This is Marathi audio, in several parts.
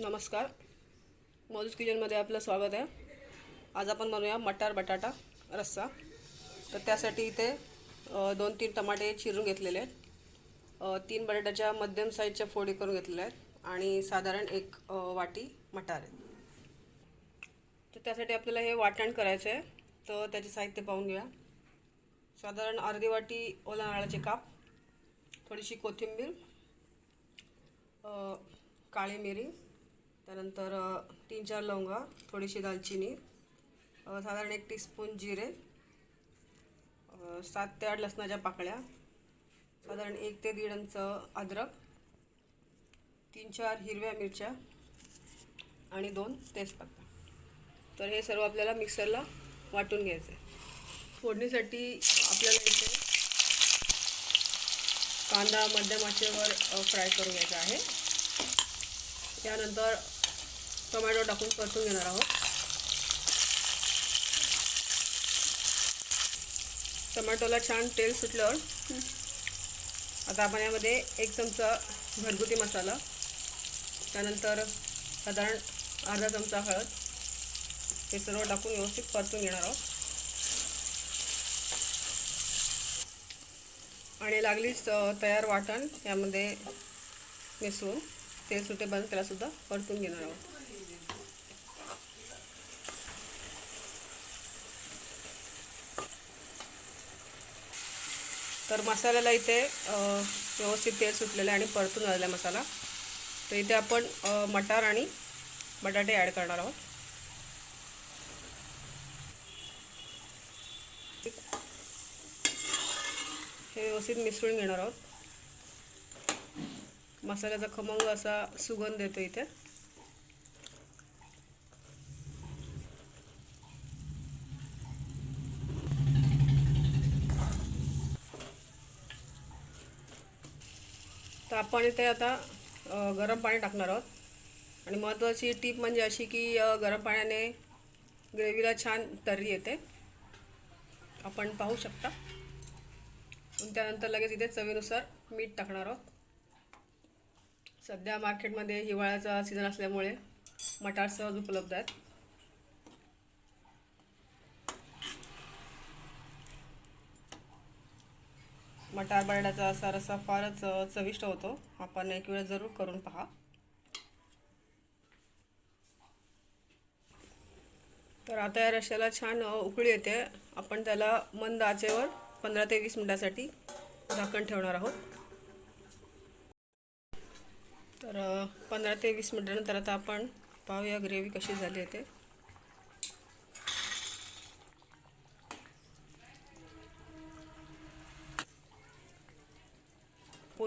नमस्कार. मधुस किचनमध्ये आपलं स्वागत आहे. आज आपण बनवूया मटार बटाटा रस्सा. तर त्यासाठी इथे दोन तीन टमाटे चिरून घेतलेले आहेत. तीन बटाट्याच्या मध्यम साईजच्या फोडी करून घेतलेल्या आहेत. आणि साधारण एक वाटी मटार आहे तर त्यासाठी आपल्याला हे वाटण करायचं आहे तर त्याचे साहित्य पाहून घेऊया. साधारण अर्धी वाटी ओला नारळाचे काप थोडीशी कोथिंबीर काळी मिरी त्यानंतर तीन चार लवंगा थोडीशी दालचिनी साधारण एक टीस्पून जिरे सात ते आठ लसणाच्या पाकळ्या साधारण एक ते दीड इंच अद्रक तीन चार हिरव्या मिरच्या आणि दोन तेजपत्ता. तर हे सर्व आपल्याला मिक्सरला वाटून घ्यायचं आहे फोडणीसाठी आपल्याला इथे कांदा मध्यम आचेवर फ्राय करून घ्यायचा आहे. त्यानंतर टोमॅटो टाकून परतून घेणार आहोत. टोमॅटोला छान तेल सुटल्यावर आता आपण यामध्ये एक चमचा घरगुती मसाला त्यानंतर साधारण अर्धा चमचा हळद हे सर्व टाकून व्यवस्थित परतून घेणार आहोत. आणि लागलीच तयार वाटण यामध्ये मिसळून तेल सुटेपर्यंत त्यालासुद्धा परतून घेणार आहोत. तर मसाल्याला इथे व्यवस्थित तेल सुटलेलं आहे आणि परतून आलेला आहे मसाला. तर इथे आपण मटार आणि बटाटे ॲड करणार आहोत. हे व्यवस्थित मिसळून घेणार आहोत. मसाल्याचा खमंग असा सुगंध येतो इथे. तर आपण इथे आता गरम पाणी टाकणार आहोत. आणि महत्त्वाची टीप म्हणजे अशी की गरम पाण्याने ग्रेव्हीला छान तर्री येते. आपण पाहू शकता. त्यानंतर लगेच इथे चवीनुसार मीठ टाकणार आहोत. सध्या मार्केटमध्ये हिवाळ्याचा सीझन असल्यामुळे मटार सहज उपलब्ध आहेत. मटार बर्डाचा असा रस्सा फारच चविष्ट होतो. आपण एक वेळ जरूर करून पहा. तर आता या रश्याला छान उकळी येते. आपण त्याला मंद आचेवर पंधरा ते वीस मिनटासाठी झाकण ठेवणार आहोत. तर पंधरा ते वीस मिनटानंतर आता आपण पाहूया ग्रेव्ही कशी झाली आहे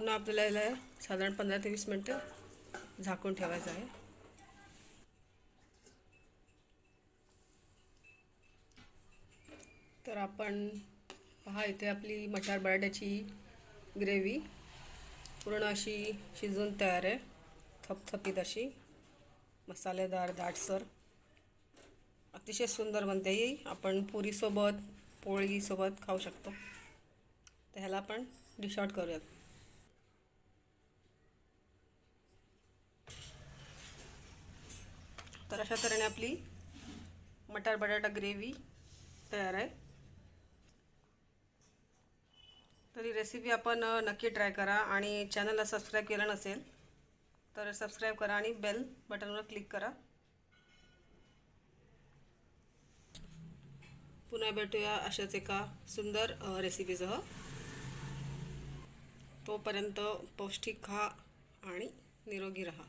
पुन्हा आपल्याला याला साधारण पंधरा ते वीस मिनटं झाकून ठेवायचं आहे. तर आपण पहा इथे आपली मटार बटाट्याची ग्रेव्ही पूर्ण अशी शिजून तयार आहे. थपथपीत अशी. मसालेदार दाटसर. अतिशय सुंदर बनते ही. आपण पुरीसोबत पोळीसोबत खाऊ शकतो. तर ह्याला आपण डिश आउट करूयात. तर अशा तऱ्हेने आपली मटार बटाटा ग्रेव्ही तयार आहे. तर ही रेसिपी आपण नक्की ट्राय करा आणि चॅनलला सबस्क्राईब केलं नसेल तर सबस्क्राईब करा आणि बेल बटनवर क्लिक करा. पुन्हा भेटूया अशाच एका सुंदर रेसिपीसह तोपर्यंत पौष्टिक खा आणि निरोगी रहा.